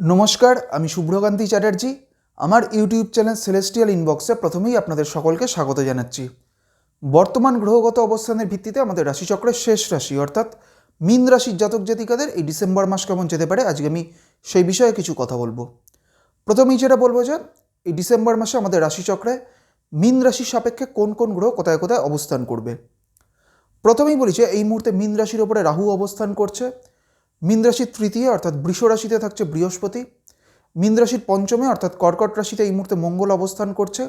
নমস্কার, আমি শুভ্রকান্তি চ্যাটার্জি। আমার ইউটিউব চ্যানেল সেলেস্টিয়াল ইনবক্সে প্রথমেই আপনাদের সকলকে স্বাগত জানাচ্ছি। বর্তমান গ্রহগত অবস্থানের ভিত্তিতে আমাদের রাশিচক্রের শেষ রাশি, অর্থাৎ মীন রাশির জাতক জাতিকাদের এই ডিসেম্বর মাস কেমন যেতে পারে আজকে আমি সেই বিষয়ে কিছু কথা বলব। প্রথমেই যেটা বলব যে, এই ডিসেম্বর মাসে আমাদের রাশিচক্রে মীন রাশির সাপেক্ষে কোন কোন গ্রহ কোথায় কোথায় অবস্থান করবে। প্রথমেই বলি যে, এই মুহূর্তে মীন রাশির ওপরে রাহু অবস্থান করছে। মীন রাশির তৃতীয় অর্থাৎ বৃষ রাশিতে থাকছে বৃহস্পতি। মীন রাশির পঞ্চমে অর্থাৎ কর্কট রাশিতে এই মুহূর্তে মঙ্গল অবস্থান করছে।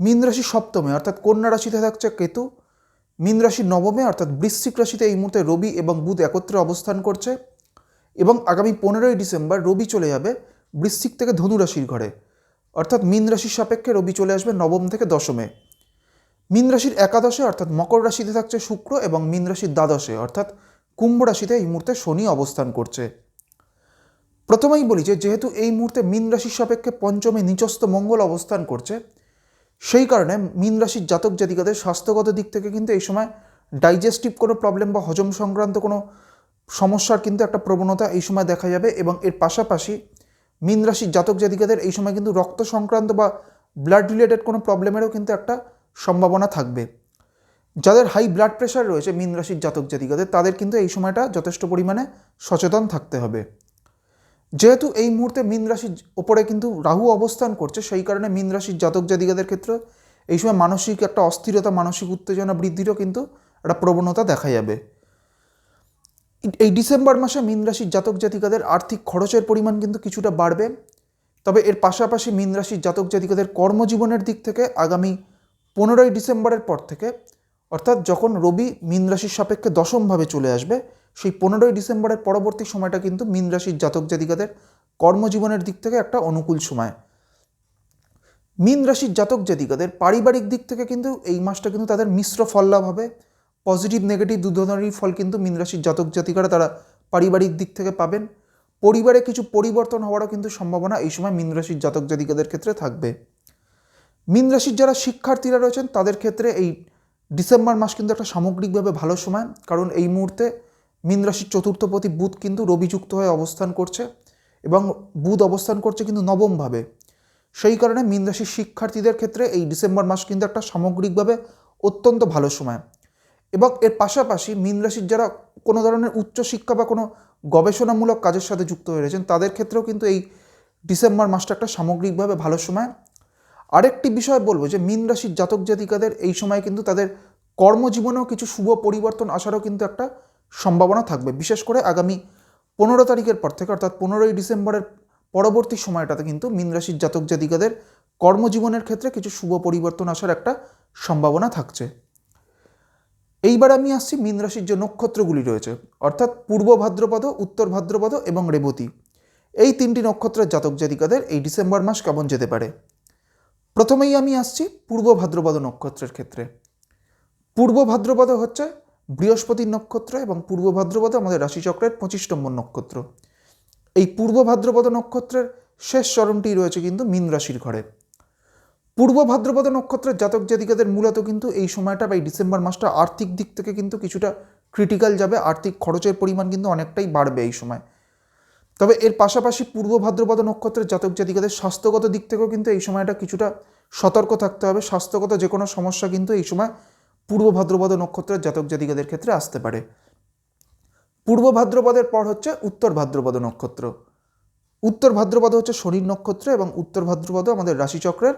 মীন রাশির সপ্তমে অর্থাৎ কন্যা রাশিতে থাকছে কেতু। মীন রাশির নবমে অর্থাৎ বৃশ্চিক রাশিতে এই মুহূর্তে রবি এবং বুধ একত্রে অবস্থান করছে এবং আগামী পনেরোই ডিসেম্বর রবি চলে যাবে বৃশ্চিক থেকে ধনু রাশির ঘরে। অর্থাৎ মীন রাশির সাপেক্ষে রবি চলে আসবে নবম থেকে দশমে। মীন রাশির একাদশে অর্থাৎ মকর রাশিতে থাকছে শুক্র এবং মীন রাশির দ্বাদশে অর্থাৎ কুম্ভ রাশিতে এই মুহূর্তে শনি অবস্থান করছে। প্রথমেই বলি যে, যেহেতু এই মুহূর্তে মীন রাশির সাপেক্ষে পঞ্চমে নিচস্থ মঙ্গল অবস্থান করছে, সেই কারণে মীন রাশির জাতক জাতিকাদের স্বাস্থ্যগত দিক থেকে কিন্তু এই সময় ডাইজেস্টিভ কোনো প্রবলেম বা হজম সংক্রান্ত কোনো সমস্যার কিন্তু একটা প্রবণতা এই সময় দেখা যাবে এবং এর পাশাপাশি মীন রাশির জাতক জাতিকাদের এই সময় কিন্তু রক্ত সংক্রান্ত বা ব্লাড রিলেটেড কোনো প্রবলেমেরও কিন্তু একটা সম্ভাবনা থাকবে। যাদের হাই ব্লাড প্রেশার রয়েছে মীন রাশির জাতক জাতিকাদের, তাদের কিন্তু এই সময়টা যথেষ্ট পরিমাণে সচেতন থাকতে হবে। যেহেতু এই মুহূর্তে মীন রাশির ওপরে কিন্তু রাহু অবস্থান করছে, সেই কারণে মীন রাশির জাতক জাতিকাদের ক্ষেত্রে এই সময় মানসিক একটা অস্থিরতা, মানসিক উত্তেজনা বৃদ্ধিরও কিন্তু একটা প্রবণতা দেখা যাবে। এই ডিসেম্বর মাসে মীন রাশির জাতক জাতিকাদের আর্থিক খরচের পরিমাণ কিন্তু কিছুটা বাড়বে। তবে এর পাশাপাশি মীন রাশির জাতক জাতিকাদের কর্মজীবনের দিক থেকে আগামী পনেরোই ডিসেম্বরের পর থেকে অর্থাৎ যখন রবি মীন রাশির সাপেক্ষে দশমভাবে চলে আসবে, সেই পনেরোই ডিসেম্বরের পরবর্তী সময়টা কিন্তু মীন রাশির জাতক জাতিকাদের কর্মজীবনের দিক থেকে একটা অনুকূল সময়। মীন রাশির জাতক জাতিকাদের পারিবারিক দিক থেকে কিন্তু এই মাসটা কিন্তু তাদের মিশ্র ফল লাভ হবে। পজিটিভ, নেগেটিভ দু ধরনেরই ফল কিন্তু মীন রাশির জাতক জাতিকারা তারা পারিবারিক দিক থেকে পাবেন। পরিবারে কিছু পরিবর্তন হওয়ারও কিন্তু সম্ভাবনা এই সময় মীন রাশির জাতক জাতিকাদের ক্ষেত্রে থাকবে। মীন রাশির যারা শিক্ষার্থীরা রয়েছেন, তাদের ক্ষেত্রে এই ডিসেম্বর মাস কিন্তু একটা সামগ্রিকভাবে ভালো সময়, কারণ এই মুহূর্তে মীন রাশির চতুর্থপতি বুধ কিন্তু রবিযুক্ত হয়ে অবস্থান করছে এবং বুধ অবস্থান করছে কিন্তু নবমভাবে। সেই কারণে মীন রাশির শিক্ষার্থীদের ক্ষেত্রে এই ডিসেম্বর মাস কিন্তু একটা সামগ্রিকভাবে অত্যন্ত ভালো সময়। এবং এর পাশাপাশি মীন রাশির যারা কোনো ধরনের উচ্চশিক্ষা বা কোনো গবেষণামূলক কাজের সাথে যুক্ত হয়ে রয়েছেন, তাদের ক্ষেত্রেও কিন্তু এই ডিসেম্বর মাসটা একটা সামগ্রিকভাবে ভালো সময়। আরেকটি বিষয় বলব যে মীন রাশির জাতক জাতিকাদের এই সময় কিন্তু তাদের কর্মজীবনেও কিছু শুভ পরিবর্তন আসারও কিন্তু একটা সম্ভাবনা থাকবে। বিশেষ করে আগামী পনেরো তারিখের পর থেকে, অর্থাৎ পনেরোই ডিসেম্বরের পরবর্তী সময়টাতে কিন্তু মীন রাশির জাতক জাতিকাদের কর্মজীবনের ক্ষেত্রে কিছু শুভ পরিবর্তন আসার একটা সম্ভাবনা থাকছে। এইবার আমি আসছি মীন রাশির যে নক্ষত্রগুলি রয়েছে, অর্থাৎ পূর্ব ভাদ্রপদ, উত্তর ভাদ্রপদ এবং রেবতী। এই তিনটি নক্ষত্রের জাতক জাতিকাদের এই ডিসেম্বর মাস কেমন যেতে পারে? প্রথমেই আমি আসছি পূর্ব ভাদ্রপদ নক্ষত্রের ক্ষেত্রে। পূর্ব ভাদ্রপদ হচ্ছে বৃহস্পতির নক্ষত্র এবং পূর্ব ভাদ্রপদ আমাদের রাশিচক্রের পঁচিশ নম্বর নক্ষত্র। এই পূর্ব ভাদ্রপদ নক্ষত্রের শেষ চরণটি রয়েছে কিন্তু মীন রাশির ঘরে। পূর্ব ভাদ্রপদ নক্ষত্রের জাতক জাতিকাদের মূলত কিন্তু এই সময়টা বা এই ডিসেম্বর মাসটা আর্থিক দিক থেকে কিন্তু কিছুটা ক্রিটিক্যাল যাবে। আর্থিক খরচের পরিমাণ কিন্তু অনেকটাই বাড়বে এই সময়। তবে এর পাশাপাশি পূর্ব ভাদ্রপদ নক্ষত্রের জাতক জাতিকাদের স্বাস্থ্যগত দিক থেকেও কিন্তু এই সময়টা কিছুটা সতর্ক থাকতে হবে। স্বাস্থ্যগত যে কোনো সমস্যা কিন্তু এই সময় পূর্ব ভাদ্রপদ নক্ষত্রের জাতক জাতিকাদের ক্ষেত্রে আসতে পারে। পূর্ব ভাদ্রপদের পর হচ্ছে উত্তর ভাদ্রপদ নক্ষত্র। উত্তর ভাদ্রপদ হচ্ছে শনির নক্ষত্র এবং উত্তর ভাদ্রপদ আমাদের রাশিচক্রের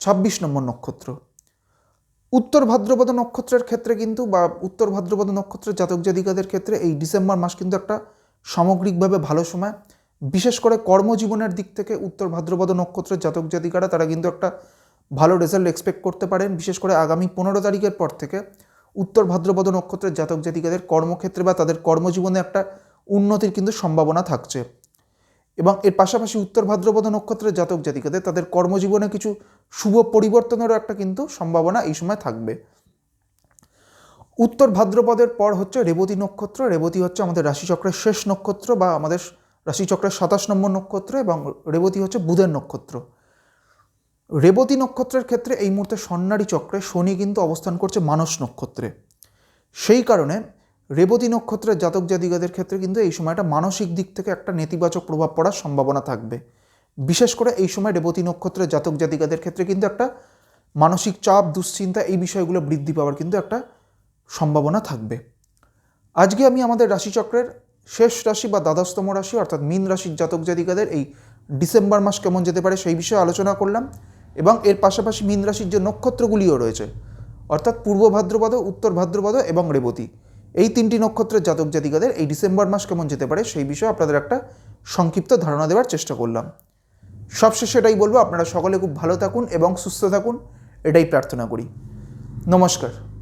ছাব্বিশ নম্বর নক্ষত্র। উত্তর ভাদ্রপদ নক্ষত্রের ক্ষেত্রে কিন্তু বা উত্তর ভাদ্রপদ নক্ষত্রের জাতক জাতিকাদের ক্ষেত্রে এই ডিসেম্বর মাস কিন্তু একটা সামগ্রিকভাবে ভালো সময়। বিশেষ করে কর্মজীবনের দিক থেকে উত্তর ভাদ্রপদ নক্ষত্রের জাতক জাতিকারা তারা কিন্তু একটা ভালো রেজাল্ট এক্সপেক্ট করতে পারেন। বিশেষ করে আগামী পনেরো তারিখের পর থেকে উত্তর ভাদ্রপদ নক্ষত্রের জাতক জাতিকাদের কর্মক্ষেত্রে বা তাদের কর্মজীবনে একটা উন্নতির কিন্তু সম্ভাবনা থাকছে। এবং এর পাশাপাশি উত্তর ভাদ্রপদ নক্ষত্রের জাতক জাতিকাদের তাদের কর্মজীবনে কিছু শুভ পরিবর্তনেরও একটা কিন্তু সম্ভাবনা এই সময় থাকবে। উত্তর ভাদ্রপদের পর হচ্ছে রেবতী নক্ষত্র। রেবতী হচ্ছে আমাদের রাশিচক্রের শেষ নক্ষত্র বা আমাদের রাশিচক্রের সাতাশ নম্বর নক্ষত্র এবং রেবতী হচ্ছে বুধের নক্ষত্র। রেবতী নক্ষত্রের ক্ষেত্রে এই মুহূর্তে সন্ন্যারী চক্রে শনি কিন্তু অবস্থান করছে মানস নক্ষত্রে। সেই কারণে রেবতী নক্ষত্রের জাতক জাতিকাদের ক্ষেত্রে কিন্তু এই সময়টা মানসিক দিক থেকে একটা নেতিবাচক প্রভাব পড়ার সম্ভাবনা থাকবে। বিশেষ করে এই সময় রেবতী নক্ষত্রের জাতক জাতিকাদের ক্ষেত্রে কিন্তু একটা মানসিক চাপ, দুশ্চিন্তা এই বিষয়গুলো বৃদ্ধি পাওয়ার কিন্তু একটা সম্ভাবনা থাকবে। আজকে আমি আমাদের রাশিচক্রের শেষ রাশি বা দ্বাদশতম রাশি, অর্থাৎ মীন রাশির জাতক জাতিকাদের এই ডিসেম্বর মাস কেমন যেতে পারে সেই বিষয়ে আলোচনা করলাম এবং এর পাশাপাশি মীন রাশির যে নক্ষত্রগুলিও রয়েছে, অর্থাৎ পূর্ব ভাদ্রপদ, উত্তর ভাদ্রপদ এবং রেবতী, এই তিনটি নক্ষত্রের জাতক জাতিকাদের এই ডিসেম্বর মাস কেমন যেতে পারে সেই বিষয়ে আপনাদের একটা সংক্ষিপ্ত ধারণা দেওয়ার চেষ্টা করলাম। সবশেষে এটাই বলব, আপনারা সকলে খুব ভালো থাকুন এবং সুস্থ থাকুন, এটাই প্রার্থনা করি। নমস্কার।